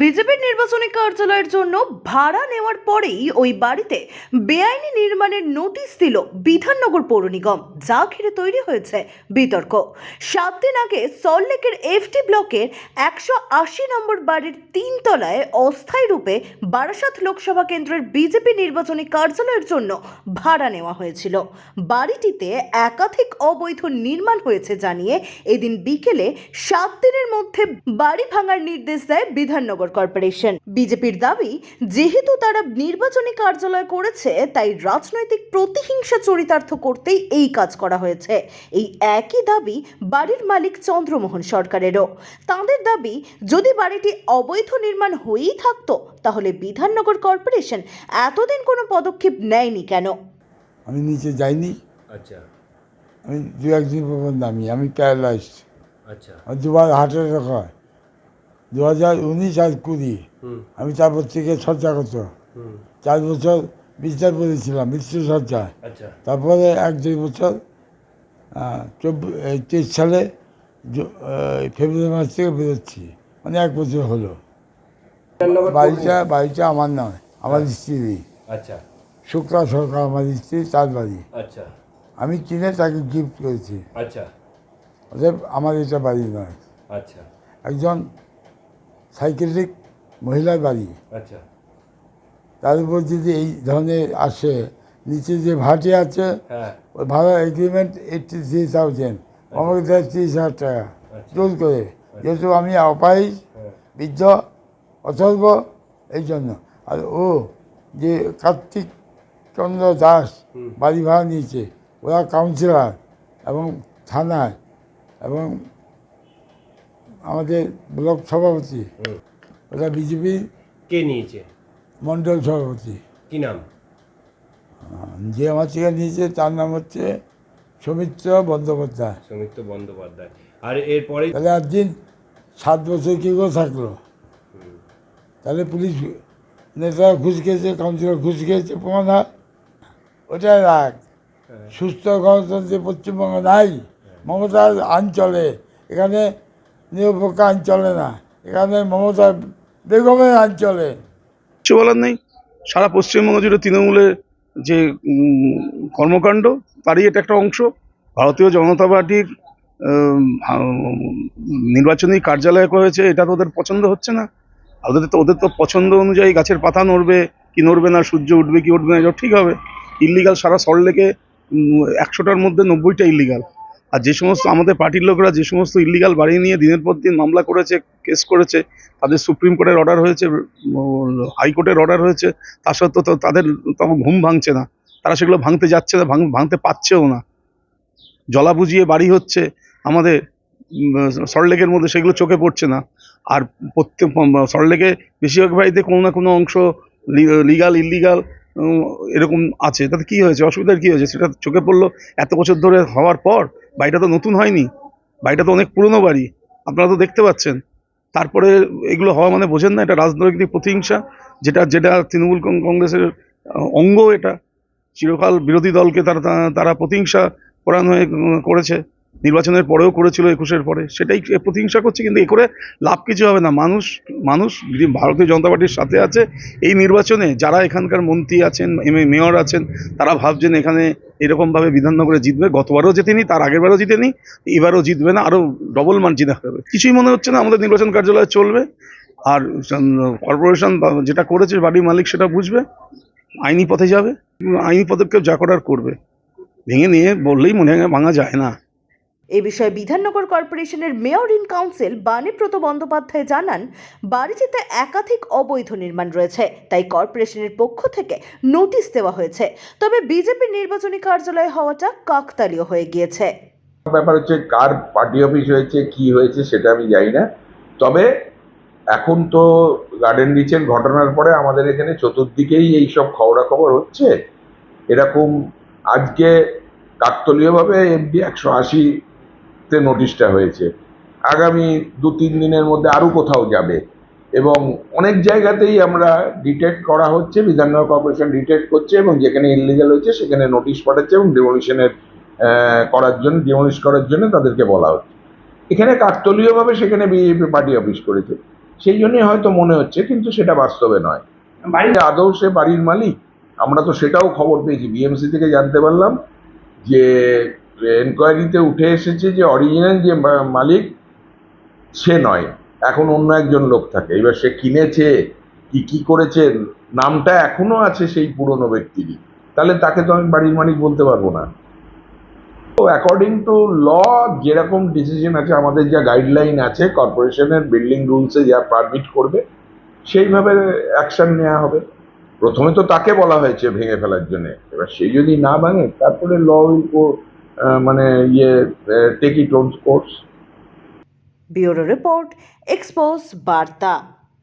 বিজেপির নির্বাচনী কার্যালয়ের জন্য ভাড়া নেওয়ার পরেই ওই বাড়িতে বেআইনি নির্মাণের নোটিশ দিল বিধাননগর পৌর নিগম, যা ঘিরে তৈরি হয়েছে বিতর্ক। সাত দিন আগে সল্টলেকের এফটি ব্লকের একশো আশি নম্বর বাড়ির তিন তলায় অস্থায়ী রূপে বারাসাত লোকসভা কেন্দ্রের বিজেপি নির্বাচনী কার্যালয়ের জন্য ভাড়া নেওয়া হয়েছিল। বাড়িটিতে একাধিক অবৈধ নির্মাণ হয়েছে জানিয়ে এদিন বিকেলে সাত দিনের মধ্যে বাড়ি ভাঙার নির্দেশ দেয় বিধাননগর কর্পোরেশন বিজেপির দাবি যেহেতু তারা নির্বাচনী কার্যালয় করেছে তাই রাজনৈতিক প্রতিহিংসা চরিতার্থ করতেই এই কাজ করা হয়েছে। এই একই দাবি বাড়ির মালিক চন্দ্রমোহন সরকারেরও। তাঁদের দাবি যদি বাড়িটি অবৈধ নির্মাণ হয়েই থাকতো তাহলে বিধাননগর কর্পোরেশন এতদিন কোনো পদক্ষেপ নেয়নি কেন? আমি নিচে যাইনি। আচ্ছা। আমি দু একদিন পর নামি আমি প্যারালাইজ আচ্ছা। দুবার হার্টের হয়। দু হাজার উনিশ আর কুড়ি। আমি তারপর থেকে সজ্জাগত হুম। চার বছর বিস্তার পড়েছিলাম মৃত্যু সজ্জা আচ্ছা। তারপরে এক দুই বছর চব্বিশ তেইশ সালে ফেব্রুয়ারি মাস থেকে বেরোচ্ছি। মানে এক বছর হলো। বাড়িটা বাড়িটা আমার নয় আমার স্ত্রী। আচ্ছা। শুক্লা সরকার আমার স্ত্রী তার বাড়ি। আচ্ছা। আমি কিনে তাকে গিফট করেছি। আচ্ছা। অতএব আমার এটা বাড়ি নয়। আচ্ছা। একজন সাইকেলিক মহিলার বাড়ি। আচ্ছা। তার উপর যদি এই ধরনের আসে নিচে যে ভাটি আছে হ্যাঁ। ওই ভাড়া এগ্রিমেন্ট এইটটি থ্রি থাউজেন্ড আমাকে দেয় তিরিশ হাজার টাকা। জোর করে। যেহেতু আমি অপায়ী হ্যাঁ। বৃদ্ধ অথর্ব এই জন্য। আর ও যে কার্তিক চন্দ্র দাস বাড়ি ভাড়া নিয়েছে ওরা কাউন্সিলর এবং থানায় এবং আমাদের ব্লক সভাপতি হুম ওরা বিজেপির কে নিয়েছে? মণ্ডল সভাপতি। কি নাম? যে আমার থেকে নিয়েছে তার নাম হচ্ছে সৌমিত্র বন্দ্যোপাধ্যায়। সৌমিত্র বন্দ্যোপাধ্যায়। আর এরপরে? তাহলে একদিন সাত বছর কী করে থাকল। তাহলে পুলিশ নেতারা ঘুষ খেয়েছে কাউন্সিলর ঘুষ খেয়েছে প্রমাণ হয়। ওটাই রাগ। হ্যাঁ। সুস্থ গণতন্ত্রে পশ্চিমবঙ্গ নাই মমতার আইন চলে এখানে নিরপেক্ষ আইন চলে না। এখানে মমতা বেগমের আইন চলে। কিছু বলার নেই? সারা পশ্চিমবঙ্গ জুড়ে তৃণমূলের যে কর্মকাণ্ড, তারই এটা একটা অংশ। ভারতীয় জনতা পার্টির নির্বাচনী কার্যালয় করেছে, এটা তো ওদের পছন্দ হচ্ছে না। ওদের তো ওদের তো পছন্দ অনুযায়ী গাছের পাতা নড়বে, কি নড়বে না, সূর্য উঠবে, কি উঠবে না এটা ঠিক হবে। ইলিগাল সারা সল্টলেকে একশোটার মধ্যে নব্বইটা ইল্লিগাল আর যে সমস্ত আমাদের পার্টির লোকরা যে সমস্ত ইলিগাল বাড়ি নিয়ে দিনের পর দিন মামলা করেছে কেস করেছে, তাদের সুপ্রিম কোর্টের অর্ডার হয়েছে হাইকোর্টের অর্ডার হয়েছে, তা সত্ত্বেও তাদের তখন ঘুম ভাঙছে না। তারা সেগুলো ভাঙতে যাচ্ছে না, ভাঙ- ভাঙতে পারছেও না। জলা বুঝিয়ে বাড়ি হচ্ছে, আমাদের সল্টলেকের মধ্যে সেগুলো চোখে পড়ছে না। আর প্রত্যেক সল্টলেকে বেশিরভাগ বাড়িতে কোনো না কোনো অংশ লিগাল ইলিগাল এরকম আছে। তাতে কী হয়েছে? অসুবিধার কী হয়েছে? সেটা চোখে পড়ল। এত বছর ধরে হওয়ার পর বাড়িটা তো নতুন হয়নি, বাড়িটা তো অনেক পুরনো বাড়ি, আপনারা তো দেখতে পাচ্ছেন। তারপরে এগুলো হওয়া মানে বোঝেন না, এটা রাজনৈতিক প্রতিহিংসা, যেটা যেটা তৃণমূল কংগ্রেসের অঙ্গ এটা। চিরকাল বিরোধী দলকে তারা তারা- প্রতিহিংসা করানো হয়ে করেছে। নির্বাচনের পরেও করেছিল একুশের পরে। সেটাই প্রতিহিংসা করছে, কিন্তু এ করে লাভ কিছু হবে না। মানুষ মানুষ ভারতীয় জনতা পার্টির সাথে আছে। এই নির্বাচনে যারা এখানকার মন্ত্রী আছেন, এম- মেয়র আছেন, তারা ভাবছেন এখানে এরকমভাবে বিধাননগরে জিতবে। গতবারও জেতেনি, তার আগেরবারও জিতেনি, এবারও জিতবে না, আরও ডবল মান জিতে হবে। কিছুই মনে হচ্ছে না, আমাদের নির্বাচন কার্যালয় চলবে। আর কর্পোরেশন যেটা করেছে বাড়ির মালিক সেটা বুঝবে। আইনি পথে যাবে। আইনি পদক্ষেপ যা করার করবে। ভেঙে নিয়ে বললেই মনে ভাঙা যায় না। এ বিষয়ে বিধাননগর কর্পোরেশনের mayor in council Banibrata Bandyopadhyay জানান, বাড়িটিতে একাধিক অবৈধ নির্মাণ রয়েছে, তাই কর্পোরেশনের পক্ষ থেকে নোটিশ দেওয়া হয়েছে। তবে বিজেপির নির্বাচনী কার্যালয় হওয়াটা কাকতালীয় হয়ে গিয়েছে। ব্যাপার হচ্ছে কার পার্টি অফিস হয়েছে, কি হয়েছে সেটা আমি জানি না। তবে এখন তো গার্ডেন রিচের ঘটনার পরে আমাদের এখানে চতুর্দিকেই এই সব খবরাখবর হচ্ছে। এরকম আজকে কাকতলীয়ভাবে এমডি একশো আশিতে নোটিশটা হয়েছে। আগামী দু তিন দিনের মধ্যে আরও কোথাও যাবে। এবং অনেক জায়গাতেই আমরা ডিটেক্ট করা হচ্ছে বিধাননগর কর্পোরেশন ডিটেক্ট করছে এবং যেখানে ইলিগাল হয়েছে সেখানে নোটিশ পাঠাচ্ছে এবং ডেমোলিশনের করার জন্য ডিমলিশ করার জন্য তাদেরকে বলা হচ্ছে। এখানে কাকতলীয়ভাবে সেখানে বিজেপি পার্টি অফিস করেছে। সেই জন্যই হয়তো মনে হচ্ছে কিন্তু সেটা বাস্তবে নয়। বাড়িতে আদৌ সে বাড়ির মালিক? আমরা তো সেটাও খবর পেয়েছি। বিএমসি থেকে জানতে পারলাম যে এনকোয়ারিতে উঠে এসেছে যে অরিজিনাল যে মালিক, সে নয়। এখন অন্য একজন লোক থাকে। এবার সে কিনেছে, কি কি করেছে, নামটা এখনও আছে সেই পুরনো ব্যক্তিরই তাহলে তাকে তো আমি বাড়ির মালিক বলতে পারব না। তো অ্যাকর্ডিং টু ল যেরকম ডিসিশন আছে, আমাদের যা গাইডলাইন আছে কর্পোরেশনের বিল্ডিং রুলসে যা পারমিট করবে, সেইভাবে অ্যাকশন নেওয়া হবে। প্রথমে তো তাকে বলা হয়েছে ভেঙে ফেলার জন্য। এবার সে যদি না ভাঙে, তারপরে ল উইল मैंने ये टेकी टोन्स कोर्स। ब्यूरो रिपोर्ट एक्सपोज वार्ता।